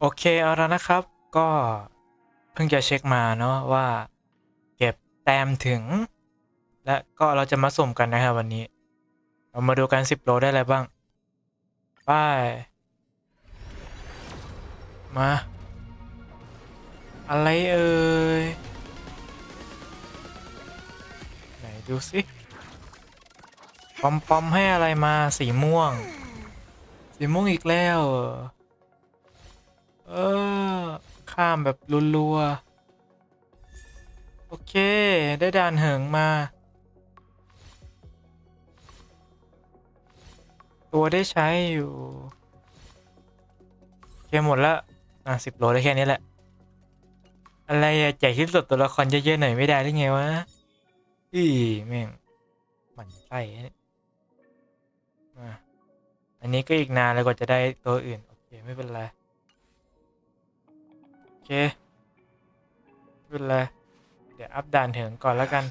โอเคเอาแล้วนะครับ ก็เพิ่งจะเช็คมาเนาะว่า เก็บแต้มถึง และก็เราจะมาสุ่มกันนะครับวันนี้ เรามาดูกัน 10 โลได้อะไรบ้าง ไป มา อะไรเอ่ย ไหนดูสิปอมปอมให้อะไรมาสีม่วง สีม่วงอีกแล้ว ข้ามแบบรัวๆ โอเค ได้ด่านเหิงมา ตัวได้ใช้อยู่ โอเค หมดละอะสิบโลได้แค่นี้แหละ อะไรอะแจกที่สุดตัวละครเยอะๆหน่อยไม่ได้หรือไงวะอีแม่งหมันไส้อันนี้ก็อีกนานเลยกว่าจะได้ตัวอื่น โอเค ไม่เป็นไร เคไม่เป็นไรเดี๋ยวอัพด่านเถิงก่อนแล้วกัน